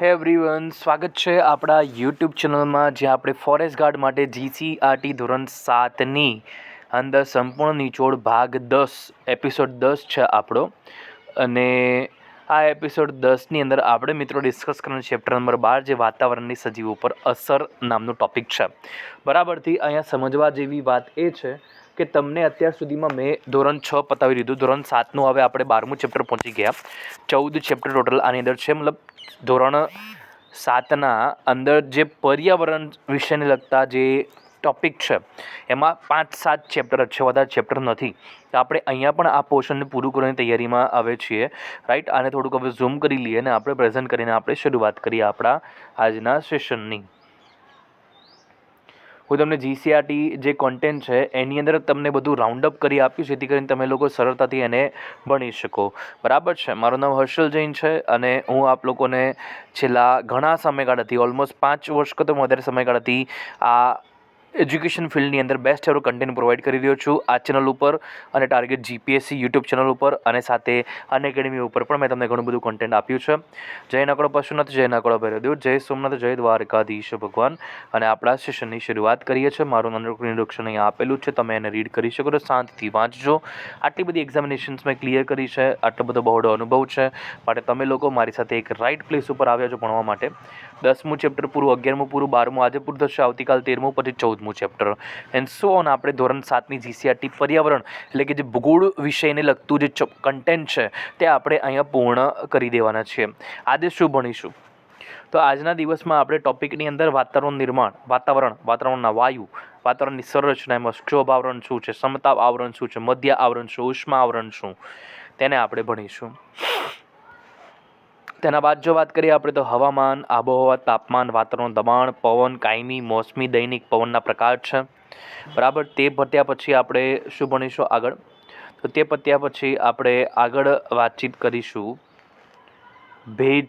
હે એવરીવન, સ્વાગત છે આપણા યુટ્યુબ ચેનલમાં, જ્યાં આપણે ફોરેસ્ટ ગાર્ડ માટે જીસીઆરટી ધોરણ સાતની અંદર સંપૂર્ણ નિચોડ ભાગ દસ, એપિસોડ દસ છે આપણો. અને આ એપિસોડ દસની અંદર આપણે મિત્રો ડિસ્કસ કરવાનું ચેપ્ટર નંબર બાર, જે વાતાવરણની સજીવો પર અસર નામનું ટોપિક છે. બરાબરથી અહીંયા સમજવા જેવી વાત એ છે કે તમને અત્યાર સુધીમાં મેં ધોરણ છ પતાવી દીધું. ધોરણ સાતનું હવે આપણે બારમું ચેપ્ટર પહોંચી ગયા. ચૌદ ચેપ્ટર ટોટલ આની અંદર છે. મતલબ ધોરણ સાતના અંદર જે પર્યાવરણ વિષયને લગતા જે ટોપિક છે, એમાં પાંચ સાત ચેપ્ટર છે, વધારે ચેપ્ટર નથી. તો આપણે અહીંયા પણ આ પોર્શનને પૂરું કરવાની તૈયારીમાં આવે છીએ. રાઈટ આને થોડુંક હવે ઝૂમ કરી લઈએ અને આપણે પ્રેઝન્ટ કરીને આપણે શરૂઆત કરીએ આપણા આજના સેશનની હું તમને જીસીઆરટી જે કોન્ટેન્ટ છે, એની અંદર તમને બધું રાઉન્ડ અપ કરી આપ્યું જેથી કરીને તમે લોકો સરળતાથી એને ભણી શકો. બરાબર છે? મારું નામ હર્ષલ જૈન છે અને હું આપ લોકોને છેલ્લા ઘણા સમયગાળાથી ઓલમોસ્ટ પાંચ વર્ષ કરતાં વધારે સમયગાળાથી આ એજ્યુકેશન ફિલ્ડની અંદર બેસ્ટ એવો કન્ટેન્ટ પ્રોવાઈડ કરી રહ્યો છું. આ ચેનલ ઉપર અને ટાર્ગેટ જીપીએસસી યુટ્યુબ ચેનલ ઉપર અને સાથે અન એકેડમી ઉપર પણ મેં તમને ઘણું બધું કન્ટેન્ટ આપ્યું છે. જય નાકડો પશુનાથ, જય નાકડો ભૈરવદેવ, જય સોમનાથ, જય દ્વારકાધીશ ભગવાન. અને આપણા સેશનની શરૂઆત કરીએ છીએ. મારું નાનું ઇન્ટ્રોડક્શન અહીંયા આપેલું છે. તમે એને રીડ કરી શકો છો. શાંતિથી વાંચજો. આટલી બધી એક્ઝામિનેશન્સ મેં ક્લિયર કરી છે. આટલો બધો બહોળો અનુભવ છે. માટે તમે લોકો મારી સાથે એક રાઈટ પ્લેસ ઉપર આવ્યા છો ભણવા માટે. દસમું ચેપ્ટર પૂરું, અગિયારમું પૂરું, બારમું આજે પૂરું થશે, આવતીકાલ તેરમું, પછી ચૌદમું ચેપ્ટર એન્ડ સો ઓન આપણે ધોરણ સાતની જીસીઆરટી પર્યાવરણ એટલે કે જે ભૂગોળ વિષયને લગતું જે કન્ટેન્ટ છે, તે આપણે અહીંયા પૂર્ણ કરી દેવાના છીએ. આજે શું ભણીશું? તો આજના દિવસમાં આપણે ટોપિકની અંદર વાતાવરણ નિર્માણ, વાતાવરણ, વાતાવરણના વાયુ, વાતાવરણની સંરચના એમાં ક્ષોભ આવરણ શું છે, સમતાપ આવરણ શું છે, મધ્ય આવરણ શું, ઉષ્મા આવરણ શું, તેને આપણે ભણીશું. તેના બાદ જો વાત કરીએ આપણે તો હવામાન, આબોહવા, તાપમાન વાતાવરણ દબાણ, પવન, કાયમી, મોસમી, દૈનિક પવનના પ્રકાર છે. બરાબર? તે પત્યા પછી આપણે શું ભણીશું આગળ? તો તે પત્યા પછી આપણે આગળ વાતચીત કરીશું. ભેજ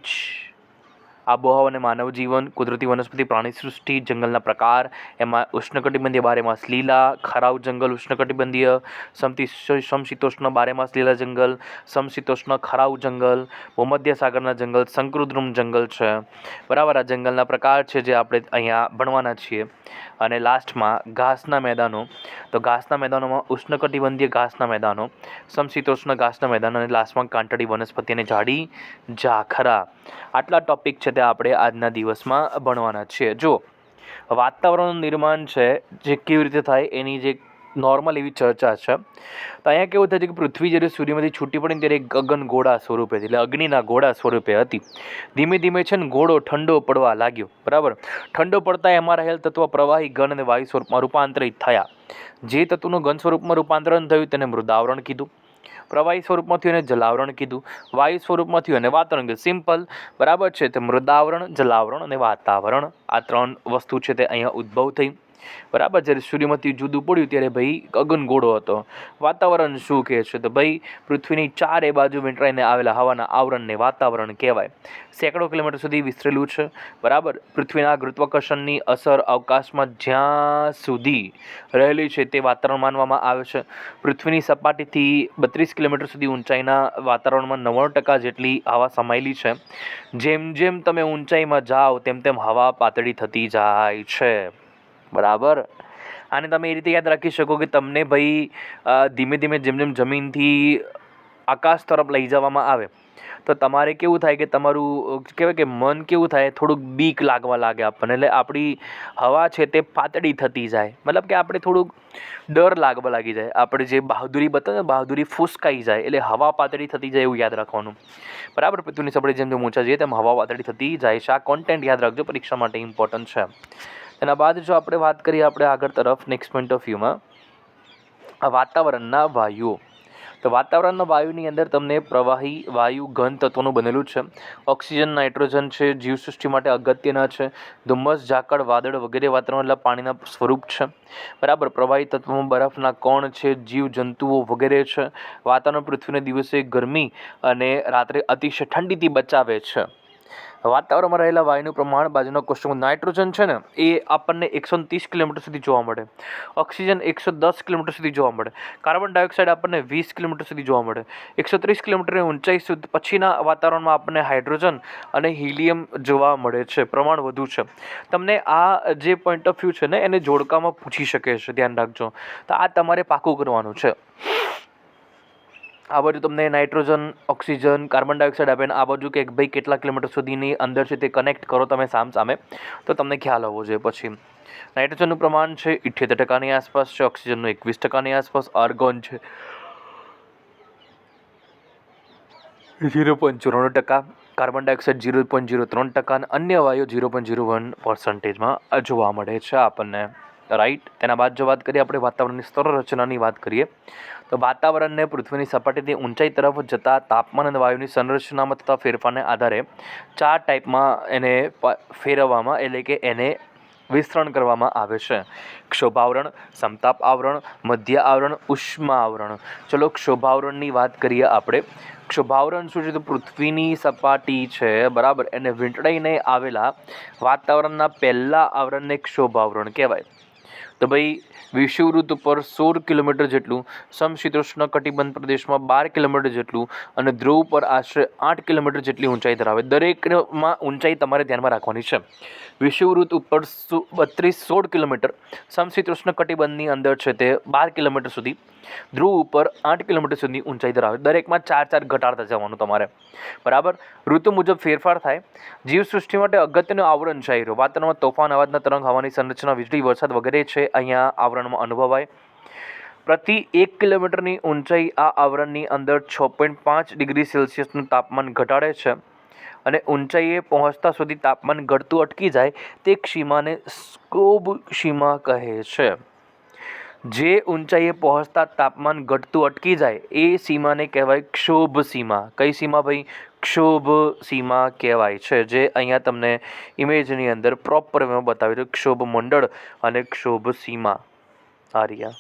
આબોહવા અને માનવ જીવન, કુદરતી વનસ્પતિ, પ્રાણી સૃષ્ટિ, જંગલના પ્રકાર, એમાં ઉષ્ણકટિબંધીય બારેમાસ લીલા, ખરાવ જંગલ, ઉષ્ણકટિબંધીય, સમતી સમશીતોષ્ણ બારેમાસ લીલા જંગલ, સમશીતોષ્ણ ખરાવ જંગલ, ભૂમધ્ય સાગરના જંગલ, શંકરુદ્રુમ જંગલ છે. બરાબર, આ જંગલના પ્રકાર છે જે આપણે અહીંયા ભણવાના છીએ. અને લાસ્ટમાં ઘાસના મેદાનો. તો ઘાસના મેદાનોમાં ઉષ્ણકટિબંધીય ઘાસના મેદાનો, સમશીતોષ્ણ ઘાસના મેદાનો અને લાસ્ટમાં કાંટડી વનસ્પતિ અને જાડી ઝાખરા. આટલા ટોપિક છે તે આપણે આજના દિવસમાં ભણવાના છીએ. જો વાતાવરણનું નિર્માણ છે, જે કેવી રીતે થાય એની જે નોર્મલ એવી ચર્ચા છે, તો અહીંયા કેવું થાય છે કે પૃથ્વી જ્યારે સૂર્યમાંથી છૂટી પડી ત્યારે એક ગગન ગોળા સ્વરૂપે એટલે અગ્નિના ઘોડા સ્વરૂપે હતી. ધીમે ધીમે છે ને ઘોડો ઠંડો પડવા લાગ્યો. બરાબર? ઠંડો પડતા એમાં રહેલ તત્વ પ્રવાહી ઘન અને વાયુ સ્વરૂપમાં રૂપાંતરિત થયા. જે તત્વનું ઘન સ્વરૂપમાં રૂપાંતરણ થયું તેને મૃદાવરણ કીધું. પ્રવાહી સ્વરૂપમાં થયું એને જલાવરણ કીધું. વાયુ સ્વરૂપમાં થયું એને વાતાવરણ કીધું. સિમ્પલ બરાબર છે. તે મૃદાવરણ, જલાવરણ અને વાતાવરણ આ ત્રણ વસ્તુ છે તે અહીંયા ઉદ્ભવ થઈ. બરાબર? જ્યારે સૂર્યમાંથી જુદું પડ્યું ત્યારે ભાઈ ગગનગોળો હતો. વાતાવરણ શું કહે છે? તો ભાઈ પૃથ્વીની ચારે બાજુ વીંટરાઈને આવેલા હવાના આવરણને વાતાવરણ કહેવાય. સેંકડો કિલોમીટર સુધી વિસ્તરેલું છે. બરાબર? પૃથ્વીના ગુરુત્વાકર્ષણની અસર અવકાશમાં જ્યાં સુધી રહેલી છે તે વાતાવરણ માનવામાં આવે છે. પૃથ્વીની સપાટીથી બત્રીસ કિલોમીટર સુધી ઊંચાઈના વાતાવરણમાં નવ્વાણું ટકા જેટલી હવા સમાયેલી છે. જેમ જેમ તમે ઊંચાઈમાં જાઓ, તેમ તેમ હવા પાતળી થતી જાય છે. બરાબર? આને તમે એ રીતે યાદ રાખી શકો કે તમને ભાઈ ધીમે ધીમે જેમ જેમ જમીનથી આકાશ તરફ લઈ જવામાં આવે, તો તમારે કેવું થાય કે તમારું કહેવાય કે મન કેવું થાય, થોડુંક બીક લાગવા લાગે આપણને. એટલે આપણી હવા છે તે પાતળી થતી જાય. મતલબ કે આપણે થોડુંક ડર લાગવા લાગી જાય. આપણે જે બહાદુરી બતાવે બહાદુરી ફૂસકાઈ જાય, એટલે હવા પાતળી થતી જાય એવું યાદ રાખવાનું. બરાબર? પૃથ્વીની સપાટી જેમ જેમ ઊંચા જઈએ, તેમ હવા પાતળી થતી જાય. છે આ કોન્ટેન્ટ યાદ રાખજો, પરીક્ષા માટે ઇમ્પોર્ટન્ટ છે. એના બાદ જો આપણે વાત કરીએ આપણે આગળ તરફ નેક્સ્ટ પોઈન્ટ ઓફ વ્યૂમાં વાતાવરણના વાયુઓ. તો વાતાવરણના વાયુની અંદર તમને પ્રવાહી વાયુ ઘન તત્વોનું બનેલું છે. ઓક્સિજન, નાઇટ્રોજન છે, જીવસૃષ્ટિ માટે અગત્યના છે. ધુમ્મસ, ઝાકળ, વાદળ વગેરે વાતાવરણના પાણીના સ્વરૂપ છે. બરાબર, પ્રવાહી તત્વોમાં બરફના કોણ છે, જીવ, જંતુઓ વગેરે છે. વાતાવરણ પૃથ્વીને દિવસે ગરમી અને રાત્રે અતિશય ઠંડીથી બચાવે છે. વાતાવરણમાં રહેલા વાયુનું પ્રમાણ, બાજુનો ક્વેશ્ચન નાઇટ્રોજન છે ને, એ આપણને એકસો ત્રીસ કિલોમીટર સુધી જોવા મળે. ઓક્સિજન એકસો દસ કિલોમીટર સુધી જોવા મળે. કાર્બન ડાયોક્સાઇડ આપણને વીસ કિલોમીટર સુધી જોવા મળે. એકસો ત્રીસ કિલોમીટરની ઊંચાઈ સુધી પછીના વાતાવરણમાં આપણને હાઇડ્રોજન અને હિલિયમ જોવા મળે છે. પ્રમાણ વધુ છે. તમને આ જે પોઈન્ટ ઓફ વ્યૂ છે ને, એને જોડકામાં પૂછી શકે છે. ધ્યાન રાખજો. તો આ તમારે પાકું કરવાનું છે. આ બાજુ તમને નાઇટ્રોજન, ઓક્સિજન, કાર્બન ડાયોક્સાઇડ આપે ને આ બાજુ કે ભાઈ કેટલા કિલોમીટર સુધીની અંદર છે તે કનેક્ટ કરો તમે સામ સામે. તો તમને ખ્યાલ આવવો જોઈએ પછી. નાઇટ્રોજનનું પ્રમાણ છે ઇઠ્યોતેર ટકાની આસપાસ છે, ઓક્સિજનનું એકવીસ ટકાની આસપાસ, આર્ગોન છે ઝીરો પોઈન્ટ ચોરાણું ટકા, carbon dioxide zero point zero ત્રણ ટકા અને અન્ય વાયુ ઝીરો પોઈન્ટ ઝીરો વન પર્સન્ટેજમાં જોવા મળે છે આપણને. રાઈટ તેના બાદ જો વાત કરીએ આપણે વાતાવરણની સ્તર રચનાની વાત કરીએ. તો વાતાવરણને પૃથ્વીની સપાટીથી ઊંચાઈ તરફ જતા તાપમાન અને વાયુની સંરચનામાં થતા ફેરફારને આધારે ચાર ટાઈપમાં એને ફેરવવામાં એટલે કે એને વિસ્તરણ કરવામાં આવે છે. ક્ષોભાવરણ, સમતાપ આવરણ, મધ્ય આવરણ, ઉષ્મા આવરણ. ચલો ક્ષોભાવરણની વાત કરીએ આપણે. ક્ષોભાવરણ શું છે? તો પૃથ્વીની સપાટી છે, બરાબર? એને વીંટળાઈને આવેલા વાતાવરણના પહેલાં આવરણને ક્ષોભાવરણ કહેવાય. તો ભાઈ વિષુવવૃત્ત પર સોળ કિલોમીટર જેટલું, સમશીતોષ્ણ કટિબંધ પ્રદેશમાં બાર કિલોમીટર જેટલું અને ધ્રુવ પર આશરે આઠ કિલોમીટર જેટલી ઊંચાઈ ધરાવે. દરેકમાં ઊંચાઈ તમારે ધ્યાનમાં રાખવાની છે. વિષુવવૃત્ત ઉપર બત્રીસ, સોળ કિલોમીટર, સમશીતોષ્ણ કટિબંધની અંદર છે તે બાર કિલોમીટર સુધી, ધ્રુવ ઉપર આઠ કિલોમીટર સુધી ઊંચાઈ ધરાવે. દરેકમાં ચાર ચાર ઘટાડતા જવાનું તમારે. બરાબર? ઋતુ મુજબ ફેરફાર થાય. જીવસૃષ્ટિ માટે અગત્યનું આવરણ છે. વાતાવરણમાં તોફાન, અવાજના તરંગ, હવાની સંરચના, વીજળી, વરસાદ વગેરે છે અહીંયા આવરણમાં અનુભવાય. પ્રતિ એક કિલોમીટરની ઊંચાઈ આ આવરણની અંદર છ પોઈન્ટ પાંચ ડિગ્રી સેલ્સિયસનું તાપમાન ઘટાડે છે અને ઊંચાઈએ પહોંચતા સુધી તાપમાન ઘટતું અટકી જાય તે સીમાને સ્કોબ સીમા કહે છે. જે ઊંચાઈએ પહોંચતા તાપમાન ઘટતું અટકી જાય એ સીમાને કહેવાય ક્ષોભ સીમા. કઈ સીમા ભાઈ? ક્ષોભ સીમા કહેવાય છે. જે અહીંયા તમને ઇમેજની અંદર પ્રોપર મેં બતાવ્યું છે. ક્ષોભ મંડળ અને ક્ષોભ સીમા. આ રહ્યા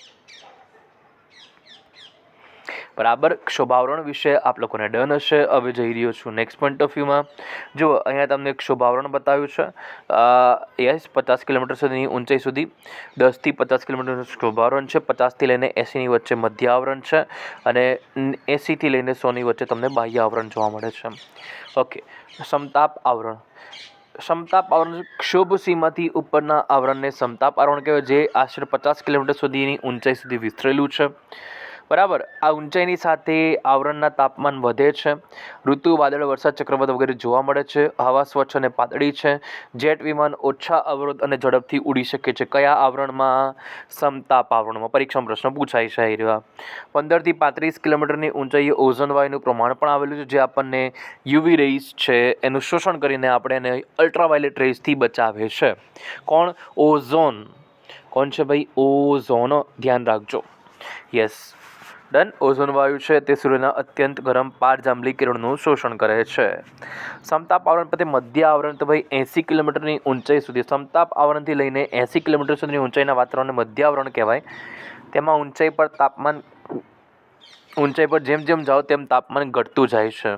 બરાબર, ક્ષોભાવરણ વિશે આપ લોકોને ડન હશે. હવે જઈ રહ્યો છું નેક્સ્ટ પોઈન્ટ ઓફ વ્યૂમાં જુઓ, અહીંયા તમને ક્ષોભાવરણ બતાવ્યું છે. યસ પચાસ કિલોમીટર સુધીની ઊંચાઈ સુધી દસથી પચાસ કિલોમીટરનું ક્ષોભાવરણ છે. પચાસથી લઈને એંસીની વચ્ચે મધ્ય આવરણ છે અને એંસીથી લઈને સોની વચ્ચે તમને બાહ્ય આવરણ જોવા મળે છે. ઓકે, સમતાપ આવરણ. સમતાપ આવરણ ક્ષોભ સીમાથી ઉપરના આવરણને સમતાપ આવરણ કહેવાય, જે આશરે પચાસ કિલોમીટર સુધીની ઊંચાઈ સુધી વિસ્તરેલું છે. બરાબર. આ ઊંચાઈની સાથે આવરણના તાપમાન વધે છે. ઋતુ, વાદળ, વરસાદ, ચક્રવાત વગેરે જોવા મળે છે. હવા સ્વચ્છ અને પાતળી છે. જેટ વિમાન ઓછા અવરોધ અને ઝડપથી ઉડી શકે છે. કયા આવરણમાં? સમતાપ આવરણમાં. પરીક્ષા પ્રશ્ન પૂછાય છે રહ્યા પંદરથી પાંત્રીસ કિલોમીટરની ઊંચાઈએ ઓઝોન વાયુનું પ્રમાણ પણ આવેલું છે, જે આપણને યુવી રેઇસ છે. એનું શોષણ કરીને આપણે એને અલ્ટ્રાવાયોલેટ રેઇસથી બચાવે છે. કોણ? ઓઝોન. કોણ છે ભાઈ? ઓઝોન. ધ્યાન રાખજો. યસ. ડન ઓઝોન વાયુ છે તે સૂર્યના અત્યંત ગરમ પાર જાંબલી કિરણનું શોષણ કરે છે. સમતાપ આવરણ પ્રતિ મધ્ય આવરણ તો ભાઈ એંસી કિલોમીટરની ઊંચાઈ સુધી. સમતાપ આવરણથી લઈને એંસી કિલોમીટર સુધીની ઊંચાઈના વાતાવરણને મધ્ય આવરણ કહેવાય. તેમાં ઊંચાઈ પર તાપમાન, ઊંચાઈ પર જેમ જેમ જાઓ તેમ તાપમાન ઘટતું જાય છે.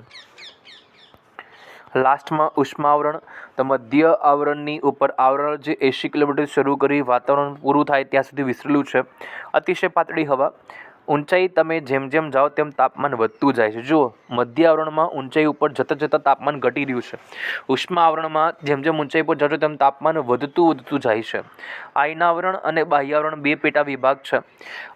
લાસ્ટમાં ઉષ્મા આવરણ. તો મધ્ય આવરણની ઉપર આવરણ જે એંશી કિલોમીટર શરૂ કરી વાતાવરણ પૂરું થાય ત્યાં સુધી વિસ્તરેલું છે. અતિશય પાતળી હવા. ઊંચાઈ તમે જેમ જેમ જાઓ તેમ તાપમાન વધતું જાય છે. જુઓ મધ્ય આવરણમાં ઊંચાઈ ઉપર જતાં જતાં તાપમાન ઘટી રહ્યું છે. ઉષ્મા આવરણમાં જેમ જેમ ઊંચાઈ પર જશો તેમ તાપમાન વધતું વધતું જાય છે. આયનાવરણ અને બાહ્યાવરણ બે પેટા વિભાગ છે.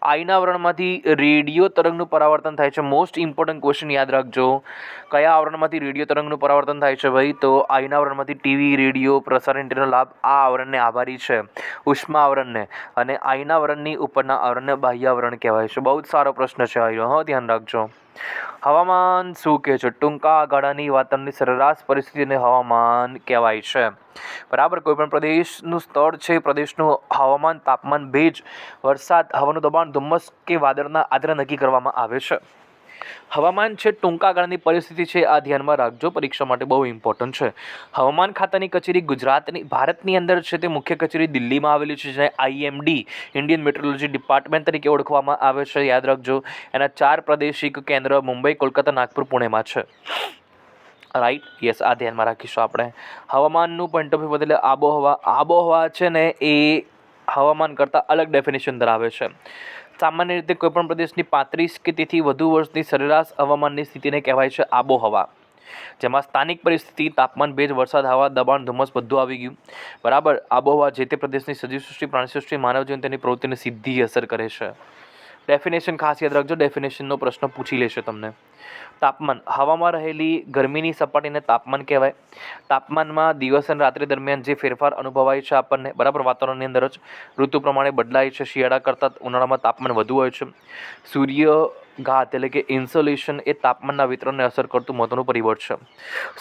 આઈના આવરણમાંથી રેડિયો તરંગનું પરાવર્તન થાય છે. મોસ્ટ ઇમ્પોર્ટન્ટ ક્વેશ્ચન યાદ રાખજો. કયા આવરણમાંથી રેડિયો તરંગનું પરાવર્તન થાય છે ભાઈ? તો આવરણમાંથી ટીવી, રેડિયો પ્રસારણ ઇન્ટરનો લાભ આ આવરણને આભારી છે. ઉષ્મા આવરણને અને આયનાવરણની ઉપરના આવરણને બાહ્ય આવરણ કહેવાય છે. બહુ જ સારો પ્રશ્ન છે આવ્યો હા, ધ્યાન રાખજો. હવામાન શું કહે છે? ટૂંકા ગાળાની વાતાવરણની સરેરાશ પરિસ્થિતિને હવામાન કહેવાય છે. બરાબર કોઈપણ પ્રદેશનું સ્થળ છે, પ્રદેશનું હવામાન તાપમાન, ભેજ, વરસાદ, હવાનું દબાણ, ધુમ્મસ કે વાદળના આધારે નક્કી કરવામાં આવે છે. હવામાન છે ટૂંકા ગાળાની પરિસ્થિતિ છે, આ ધ્યાનમાં રાખજો. પરીક્ષા માટે બહુ ઇમ્પોર્ટન્ટ છે. હવામાન ખાતાની કચેરી ગુજરાતની, ભારતની અંદર છે તે મુખ્ય કચેરી દિલ્હીમાં આવેલી છે, જેને આઈએમડી ઇન્ડિયન મેટ્રોલોજી ડિપાર્ટમેન્ટ તરીકે ઓળખવામાં આવે છે. યાદ રાખજો, એના ચાર પ્રાદેશિક કેન્દ્ર મુંબઈ, કોલકાતા, નાગપુર, પુણેમાં છે. રાઈટ યસ આ ધ્યાનમાં રાખીશું આપણે. હવામાનનું પોઈન્ટ ઓફ બદલે આબોહવા. આબોહવા છે ને એ હવામાન કરતાં અલગ ડેફિનેશન ધરાવે છે. સામાન્ય રીતે કોઈપણ પ્રદેશની પાંત્રીસ કે તેથી વધુ વર્ષની સરેરાશ હવામાનની સ્થિતિને કહેવાય છે આબોહવા. જેમાં સ્થાનિક પરિસ્થિતિ, તાપમાન, ભેજ, વરસાદ, હવા, દબાણ, ધુમ્મસ બધું આવી ગયું. બરાબર, આબોહવા જે તે પ્રદેશની સજીવ સૃષ્ટિ પ્રાણી સૃષ્ટિ માનવ તેની પ્રવૃત્તિને સીધી અસર કરે છે. ડેફિનેશન ખાસ યાદ રાખજો. ડેફિનેશનનો પ્રશ્ન પૂછી લેશે તમને. તાપમાન, હવામાં રહેલી ગરમીની સપાટીને તાપમાન કહેવાય. તાપમાનમાં દિવસ અને રાત્રિ દરમિયાન જે ફેરફાર અનુભવાય છે આપણને, બરાબર વાતાવરણની અંદર જ, ઋતુ પ્રમાણે બદલાય છે, શિયાળા કરતાં ઉનાળામાં તાપમાન વધુ હોય છે. સૂર્યઘાત એટલે કે ઇન્સોલેશન એ તાપમાનના વિતરણને અસર કરતું મહત્વનું પરિબળ છે.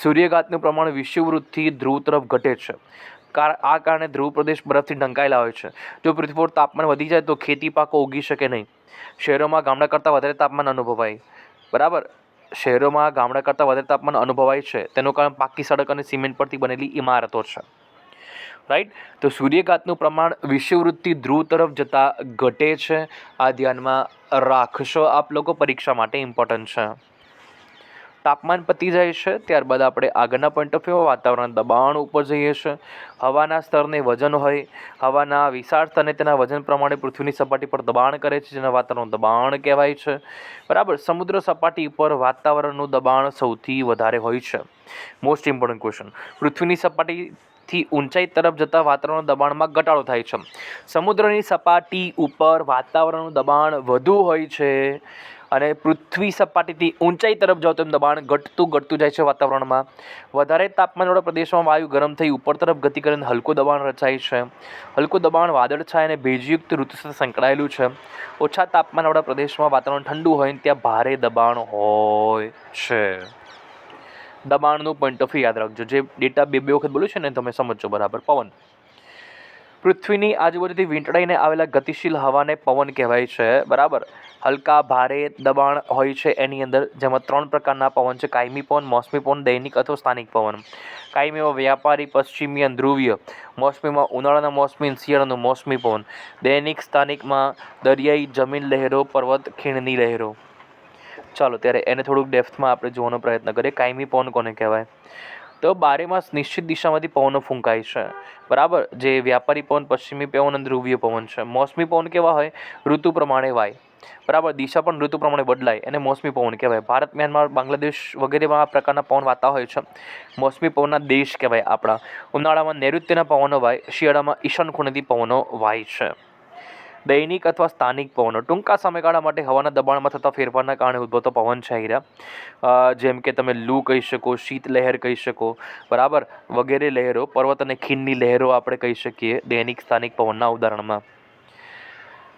સૂર્યઘાતનું પ્રમાણ વિષુવવૃત્તથી ધ્રુવ તરફ ઘટે છે. આ કારણે ધ્રુવ પ્રદેશ બરફથી ઢંકાયેલા હોય છે. જો પૃથ્વી પર તાપમાન વધી જાય તો ખેતી પાકો ઉગી શકે નહીં. શહેરોમાં ગામડા કરતાં વધારે તાપમાન અનુભવાય. બરાબર? શહેરોમાં ગામડા કરતાં વધારે તાપમાન અનુભવાય છે. તેનું કારણ પાકી સડક અને સિમેન્ટ પરથી બનેલી ઇમારતો છે. રાઈટ તો સૂર્યઘાતનું પ્રમાણ વિષુવવૃત્તિ ધ્રુવ તરફ જતાં ઘટે છે. આ ધ્યાનમાં રાખશો આપ લોકો પરીક્ષા માટે ઇમ્પોર્ટન્ટ છે. તાપમાન પતી જાય છે, ત્યારબાદ આપણે આગળના પોઈન્ટ ઓફ વ્યૂ વાતાવરણ દબાણ ઉપર જઈએ છીએ હવાના સ્તરને વજન હોય, હવાના વિશાળ સ્તરને તેના વજન પ્રમાણે પૃથ્વીની સપાટી પર દબાણ કરે છે, જેને વાતાવરણ દબાણ કહેવાય છે. બરાબર, સમુદ્ર સપાટી ઉપર વાતાવરણનું દબાણ સૌથી વધારે હોય છે. મોસ્ટ ઇમ્પોર્ટન્ટ ક્વેશ્ચન પૃથ્વીની સપાટી થી ઊંચાઈ તરફ જતાં વાતાવરણ દબાણમાં ઘટાડો થાય છે. સમુદ્રની સપાટી ઉપર વાતાવરણનું દબાણ વધુ હોય છે. અને પૃથ્વી સપાટીથી ઊંચાઈ તરફ જાઓ તેમ દબાણ ઘટતું ઘટતું જાય છે વાતાવરણમાં. વધારે તાપમાનવાળા પ્રદેશમાં વાયુ ગરમ થઈ ઉપર તરફ ગતિ કરીને હલકું દબાણ રચાય છે. હલકું દબાણ વાદળછાયા અને ભેજયુક્ત ઋતુ સાથે સંકળાયેલું છે. ઓછા તાપમાનવાળા પ્રદેશમાં વાતાવરણ ઠંડુ હોય ને ત્યાં ભારે દબાણ હોય છે. દબાણનું પોઈન્ટ ઓફ યાદ રાખજો. જે ડેટા બે બે વખત બોલ્યું છે ને, તમે સમજજો બરાબર. પવન. પૃથ્વીની આજુબાજુથી વીંટળાઈને આવેલા ગતિશીલ હવાને પવન કહેવાય છે. બરાબર? હલકા, ભારે દબાણ હોય છે એની અંદર, જેમાં ત્રણ પ્રકારના પવન છે. કાયમી પવન, મોસમી પવન, દૈનિક અથવા સ્થાનિક પવન. કાયમીમાં વ્યાપારી, પશ્ચિમી અને ધ્રુવીય. મોસમીમાં ઉનાળાના મોસમી, શિયાળાનું મોસમી પવન. દૈનિક, સ્થાનિકમાં દરિયાઈ, જમીન લહેરો, પર્વત, ખીણની લહેરો. ચાલો, ત્યારે એને થોડુંક ડેપ્થમાં આપણે જોવાનો પ્રયત્ન કરીએ. કાયમી પવન કોને કહેવાય? તો બારે માસ નિશ્ચિત દિશામાંથી પવનો ફૂંકાય છે. બરાબર? જે વ્યાપારી પવન, પશ્ચિમી પવન અને ધ્રુવીય પવન છે. મોસમી પવન કેવા હોય? ઋતુ પ્રમાણે વાય. બરાબર? દિશા પણ ઋતુ પ્રમાણે બદલાય એને મોસમી પવન કહેવાય. ભારત, મ્યાનમાર, બાંગ્લાદેશ વગેરેમાં આ પ્રકારના પવન વાતા હોય છે. મોસમી પવનના દેશ કહેવાય આપણા. ઉનાળામાં નૈઋત્યના પવનો વાય, શિયાળામાં ઈશાન ખૂણેથી પવનો વાય છે. દૈનિક અથવા સ્થાનિક પવનો. ટૂંકા સમયગાળા માટે હવાના દબાણમાં થતા ફેરફારના કારણે ઉદ્ભવતો પવન છે હીરા જેમ કે તમે લૂ કહી શકો શીત લહેર કહી શકો, બરાબર, વગેરે લહેરો, પર્વત અને ખીણની લહેરો આપણે કહી શકીએ દૈનિક સ્થાનિક પવનના ઉદાહરણમાં.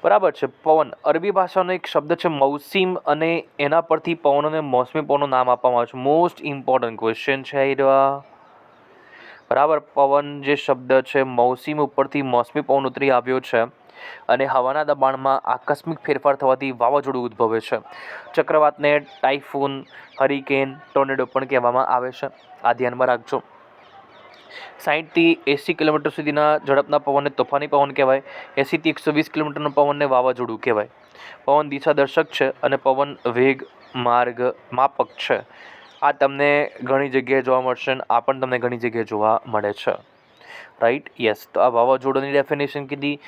બરાબર છે, પવન. અરબી ભાષાનો એક શબ્દ છે મૌસીમ અને એના પરથી પવનોને મોસમી પવનનું નામ આપવામાં આવે છે. મોસ્ટ ઇમ્પોર્ટન્ટ ક્વેશ્ચન છે હીરા. બરાબર, પવન જે શબ્દ છે મૌસીમ ઉપરથી મોસમી પવન ઉતરી આવ્યો છે. અને હવાના દબાણમાં આકસ્મિક ફેરફાર થવાથી વાવાઝોડું ઉદ્ભવે છે. ચક્રવાતને ટાઇફૂન, હરિકેન, ટોર્નેડો પણ કહેવામાં આવે છે. આ ધ્યાનમાં રાખજો. સાહીઠથી એંસી કિલોમીટર સુધીના ઝડપના પવનને તોફાની પવન કહેવાય. એંસીથી એકસો વીસ કિલોમીટરના પવનને વાવાઝોડું કહેવાય. પવન દિશા દર્શક છે અને પવન વેગ, માર્ગ, માપક છે. આ તમને ઘણી જગ્યાએ જોવા મળશે અને આ પણ તમને ઘણી જગ્યાએ જોવા મળે છે. રાઈટ? યસ. તો આ વાવાઝોડાની ડેફિનેશન કીધી.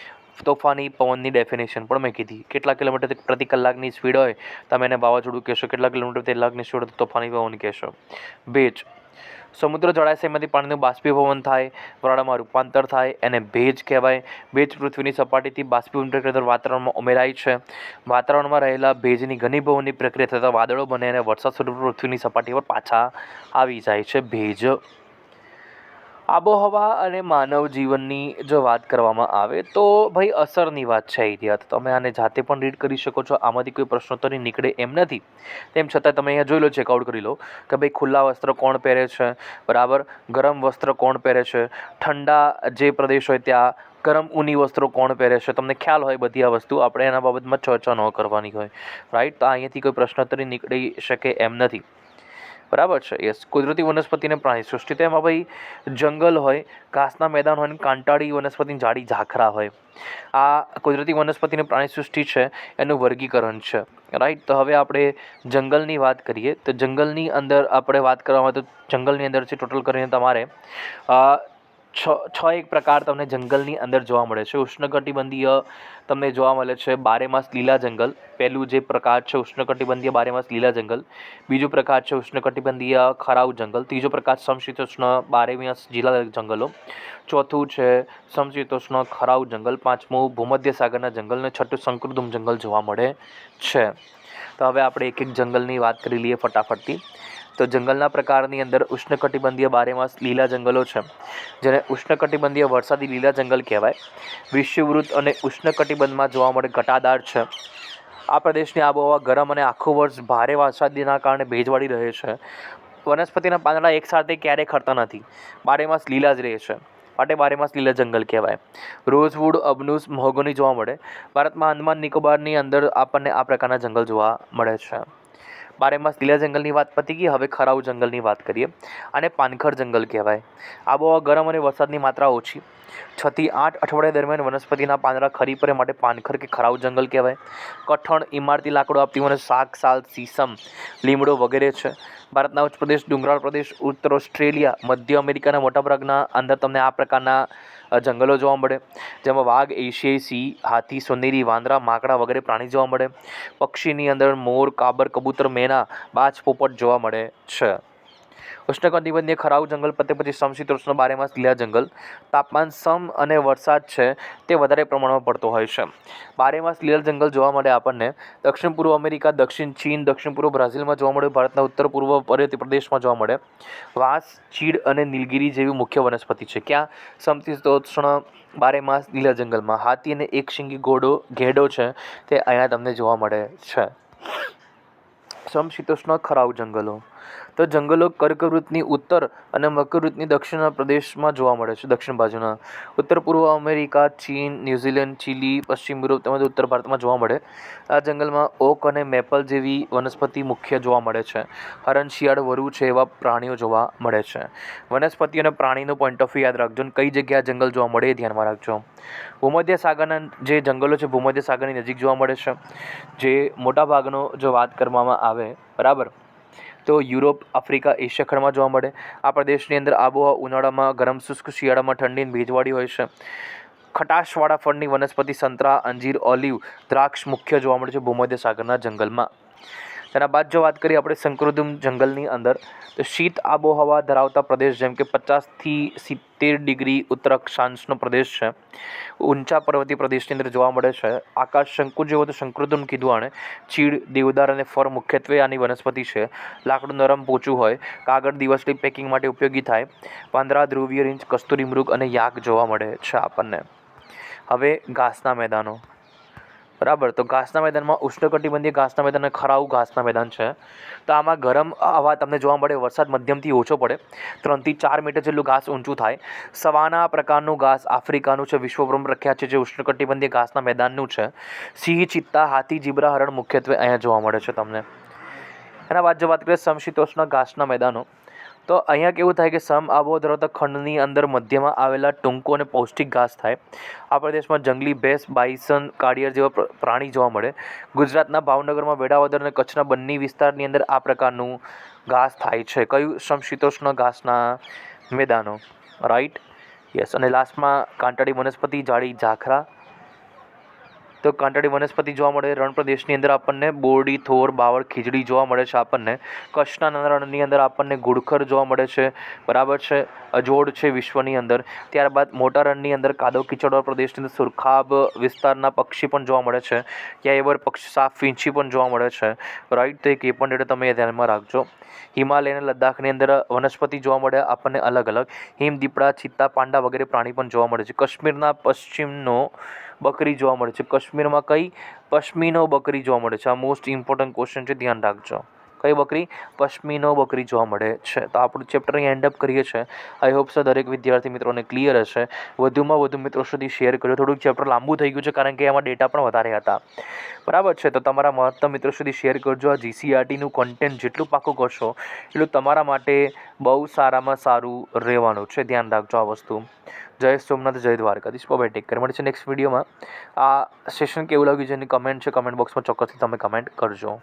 તોફાની પવનની ડેફિનેશન પણ મેં કીધી. કેટલા કિલોમીટર પ્રતિ કલાકની સ્પીડ હોય, તમે એને વાવાઝોડું કહેશો, કેટલા કિલોમીટર પ્રતિ કલાકની સ્પીડ તોફાની પવન કહેશો. ભેજ. સમુદ્ર જળાશયમાંથી પાણીનું બાષ્પીભવન થાય, વરાળામાં રૂપાંતર થાય, એને ભેજ કહેવાય. ભેજ પૃથ્વીની સપાટીથી બાષ્પીભવન પ્રક્રિયા વાતાવરણમાં ઉમેરાય છે. વાતાવરણમાં રહેલા ભેજની ઘનીભવનની પ્રક્રિયા થતાં વાદળો બને અને વરસાદ સ્વરૂપે પૃથ્વીની સપાટી પર પાછા આવી જાય છે ભેજ. આબોહવા અને માનવ જીવનની જો વાત કરવામાં આવે તો ભાઈ અસરની વાત છે તો તમે આને જાતે પણ રીડ કરી શકો છો. આમાંથી કોઈ પ્રશ્નોત્તરી નીકળે એમ નથી. તેમ છતાં તમે અહીંયા જોઈ લો ચેકઆઉટ કરી લો કે ભાઈ ખુલ્લા વસ્ત્ર કોણ પહેરે છે? બરાબર? ગરમ વસ્ત્ર કોણ પહેરે છે? ઠંડા જે પ્રદેશ હોય ત્યાં ગરમ ઊની વસ્ત્રો કોણ પહેરે છે? તમને ખ્યાલ હોય બધી આ વસ્તુ, આપણે એના બાબતમાં ચર્ચા ન કરવાની હોય. રાઈટ તો અહીંયાથી કોઈ પ્રશ્નોત્તરી નીકળી શકે એમ નથી. બરાબર છે. યસ, કુદરતી વનસ્પતિને પ્રાણી. સૃષ્ટિ તો એમાં ભાઈ જંગલ હોય, ઘાસના મેદાન હોય કાંટાળી વનસ્પતિની જાડી ઝાખરા હોય. આ કુદરતી વનસ્પતિની પ્રાણી સૃષ્ટિ છે, એનું વર્ગીકરણ છે. રાઈટ તો હવે આપણે જંગલની વાત કરીએ. તો જંગલની અંદર આપણે વાત કરવામાં તો જંગલની અંદર છે ટોટલ કરીને તમારે છ છ એક પ્રકાર તમને જંગલની અંદર જોવા મળે છે. ઉષ્ણકટિબંધીય તમને જોવા મળે છે બારેમાસ લીલા જંગલ. પહેલું જે પ્રકાર છે ઉષ્ણકટિબંધીય બારેમાસ લીલા જંગલ. બીજો પ્રકાર છે ઉષ્ણકટિબંધીય ખરાઉ જંગલ. ત્રીજો પ્રકાર સમશીતોષ્ણ બારેમાસ જીલા જંગલો. ચોથું છે સમશીતોષ્ણ ખરાઉ જંગલ. પાંચમું ભૂમધ્ય સાગરના જંગલ અને છઠ્ઠું શંકુદુમ જંગલ જોવા મળે છે. તો હવે આપણે એક એક જંગલની વાત કરી લઈએ ફટાફટથી. તો જંગલના પ્રકારની અંદર ઉષ્ણકટિબંધીય બારેમાસ લીલા જંગલો છે, જેને ઉષ્ણકટિબંધીય વરસાદી લીલા જંગલ કહેવાય. વિષુવવૃત્ત અને ઉષ્ણકટિબંધમાં જોવા મળે ઘટાદાર છે. આ પ્રદેશની આબોહવા ગરમ અને આખું વર્ષ ભારે વરસાદના કારણે ભેજવાળી રહે છે. વનસ્પતિના પાંદડા એકસાથે ક્યારેય ખરતા નથી. બારેમાસ લીલા જ રહે છે. માટે બારેમાસ લીલા જંગલ કહેવાય. રોઝવુડ અબનુસ મહોગની જોવા મળે. ભારતમાં અંદમાન નિકોબારની અંદર આપણને આ પ્રકારના જંગલ જોવા મળે છે. બારેમાસ લીલા જંગલની વાત પતી ગઈ, હવે ખરાઉ જંગલની વાત કરીએ. આને પાનખર જંગલ કહેવાય. આબોહવા ગરમ અને વરસાદની માત્રા ઓછી. છથી આઠ અઠવાડિયા દરમિયાન વનસ્પતિના પાંદડા ખરી પડે માટે પાનખર કે ખરાવ જંગલ કહેવાય. કઠણ ઇમારતી લાકડો આપતી મને શાક, સાલ, સીસમ, લીમડો વગેરે છે. ભારતના ઉચ્ચ પ્રદેશ ડુંગરાળ પ્રદેશ, ઉત્તર ઓસ્ટ્રેલિયા, મધ્ય અમેરિકાના મોટાભાગના અંદર તમને આ પ્રકારના જંગલો જોવા મળે. જેમાં વાઘ, એશિયાઈ, સિંહ, હાથી, સોનેરી, વાંદરા, માકડા વગેરે પ્રાણી જોવા મળે. પક્ષીની અંદર મોર, કાબર, કબૂતર, મેના, બાજ, પોપટ જોવા મળે છે. ઉષ્ણકટિબંધીય ખરાઉ જંગલ પતે પછી સમશીતોષ્ણ બારેમાસ લીલા જંગલ. તાપમાન સમ અને વરસાદ છે તે વધારે પ્રમાણમાં પડતો હોય છે. બારેમાસ લીલા જંગલ જોવા મળે આપણને દક્ષિણ પૂર્વ અમેરિકા, દક્ષિણ ચીન, દક્ષિણ પૂર્વ બ્રાઝિલમાં જોવા મળે, ભારતના ઉત્તર પૂર્વ પર્વતીય પ્રદેશમાં જોવા મળે. વાંસ, ચીડ અને નીલગીરી જેવી મુખ્ય વનસ્પતિ છે. ક્યાં સમશીતોષ્ણ બારેમાસ લીલા જંગલમાં? હાથી અને એક શિંગી ઘોડો, ઘેડો છે તે અહીંયા તમને જોવા મળે છે. સમશીતોષ્ણ ખરાઉ જંગલો. તો જંગલો કર્કવૃતની ઉત્તર અને મકરવૃતની દક્ષિણ પ્રદેશમાં જોવા મળે છે, દક્ષિણ બાજુના. ઉત્તર પૂર્વ અમેરિકા, ચીન, ન્યૂઝીલેન્ડ, ચીલી, પશ્ચિમ યુરોપ તેમજ ઉત્તર ભારતમાં જોવા મળે. આ જંગલમાં ઓક અને મેપલ જેવી વનસ્પતિ મુખ્ય જોવા મળે છે. હરણ, શિયાળ, વરુ છે એવા પ્રાણીઓ જોવા મળે છે. વનસ્પતિ અને પ્રાણીનો પોઈન્ટ ઓફ વ્યૂ યાદ રાખજો કઈ જગ્યાએ જંગલ જોવા મળે એ ધ્યાનમાં રાખજો. ભૂમધ્ય સાગરના જે જંગલો છે, ભૂમધ્ય સાગરની નજીક જોવા મળે છે. જે મોટાભાગનો જો વાત કરવામાં આવે, બરાબર? તો યુરોપ, આફ્રિકા, એશિયા ખંડમાં જોવા મળે. આ પ્રદેશની અંદર આબોહવા ઉનાળામાં ગરમ, શુષ્ક, શિયાળામાં ઠંડી ભેજવાળી હોય છે. ખટાશવાળા ફળની વનસ્પતિ સંતરા, અંજીર, ઓલિવ, દ્રાક્ષ મુખ્ય જોવા મળે છે ભૂમધ્ય સાગરના જંગલમાં. તેના બાદ જો વાત કરીએ આપણે શંકરુદુમ જંગલની અંદર, તો શીત આબોહવા ધરાવતા પ્રદેશ જેમ કે પચાસથી સિત્તેર ડિગ્રી ઉત્તર અક્ષાંશનો પ્રદેશ છે. ઊંચા પર્વતીય પ્રદેશની અંદર જોવા મળે છે. આકાશ શંકુ જેવો તો શંકરુદુમ કીધું આણે. ચીડ, દેવદાર અને ફર મુખ્યત્વે આની વનસ્પતિ છે. લાકડું નરમ પોચું હોય. કાગળ દિવસની પેકિંગ માટે ઉપયોગી થાય. પાંદરા, ધ્રુવીય રીંછ, કસ્તુરી મૃગ અને યાક જોવા મળે છે આપણને. હવે ઘાસના મેદાનો. બરાબર. તો ઘાસના મેદાનમાં ઉષ્ણકટિબંધીય ઘાસના મેદાન અને ખરાવું ઘાસના મેદાન છે. તો આમાં ગરમ હવા તમને જોવા મળે, વરસાદ મધ્યમથી ઓછો પડે. ત્રણથી ચાર મીટર જેટલું ઘાસ ઊંચું થાય. સવાના પ્રકારનું ઘાસ આફ્રિકાનું છે, વિશ્વભરમાં પ્રખ્યાત છે, જે ઉષ્ણકટિબંધીય ઘાસના મેદાનનું છે. સિંહ, ચિત્તા, હાથી, જીબ્રા, હરણ મુખ્યત્વે અહીંયા જોવા મળે છે તમને. એના બાદ જો વાત કરીએ સમશીતોષ્ણ ઘાસના મેદાનો તો અહીંયા કેવું થાય કે સમ આબો ધરાવતા ખંડની અંદર મધ્યમાં આવેલા ટૂંકો અને પૌષ્ટિક ઘાસ થાય. આપણા દેશમાં જંગલી ભેંસ બાઇસન કાળિયર જેવા પ્રાણી જોવા મળે. ગુજરાતના ભાવનગરમાં વેડાવદર અને કચ્છના બંને વિસ્તારની અંદર આ પ્રકારનું ઘાસ થાય છે. કયું સમશીતોષ્ણ ઘાસના મેદાનો? રાઈટ યસ અને લાસ્ટમાં કાંટાળી વનસ્પતિ જાડી ઝાખરા. તો કાંટાળી વનસ્પતિ જોવા મળે. રણ પ્રદેશની અંદર આપણને બોરડી, થોર, બાવળ, ખીજડી જોવા મળે છે આપણને. કચ્છના રણની અંદર આપણને ઘુડખર જોવા મળે છે. બરાબર છે? અજોડ છે વિશ્વની અંદર. ત્યારબાદ મોટા રણની અંદર કાદવ કીચડવાળા પ્રદેશની અંદર સુરખાબ વિસ્તારના પક્ષી પણ જોવા મળે છે. ક્યાં એવર પક્ષી સાફ વીંછી પણ જોવા મળે છે. રાઈટ તો એક એ પણ ડેટા તમે ધ્યાનમાં રાખજો. હિમાલય અને લદ્દાખની અંદર વનસ્પતિ જોવા મળે, આપણને અલગ અલગ. હિમ દીપડા ચિત્તા, પાંડા વગેરે પ્રાણી પણ જોવા મળે છે. કાશ્મીરના પશ્ચિમનો બકરી જોવા મળે છે. કશ્મીરમાં કઈ પશ્મિનો બકરી જોવા મળે છે? આ મોસ્ટ ઇમ્પોર્ટન્ટ ક્વેશ્ચન છે, ધ્યાન રાખજો. કઈ બકરી? પશ્મિનો બકરી જોવા મળે છે. તો આપણું ચેપ્ટર અહીં એન્ડ અપ કરીએ છીએ. આઈ હોપ સો દરેક વિદ્યાર્થી મિત્રોને ક્લિયર હશે. વધુમાં વધુ મિત્રો સુધી શેર કરજો થોડુંક ચેપ્ટર લાંબુ થઈ ગયું છે કારણ કે એમાં ડેટા પણ વધારે હતા. બરાબર છે? તો તમારા મહત્તમ મિત્રો સુધી શેર કરજો. આ જીસીઆરટીનું કન્ટેન્ટ જેટલું પાકું કરશો, એટલું તમારા માટે બહુ સારામાં સારું રહેવાનું છે. ધ્યાન રાખજો આ વસ્તુ. જય સોમનાથ, જય દ્વારકાધીશ. બાય ટેક કરી મળે છે નેક્સ્ટ વિડીયોમાં આ સેશન કેવું લાગ્યું છે? એની કમેન્ટ છે. કમેન્ટ બોક્સમાં ચોક્કસથી તમે કમેન્ટ કરજો.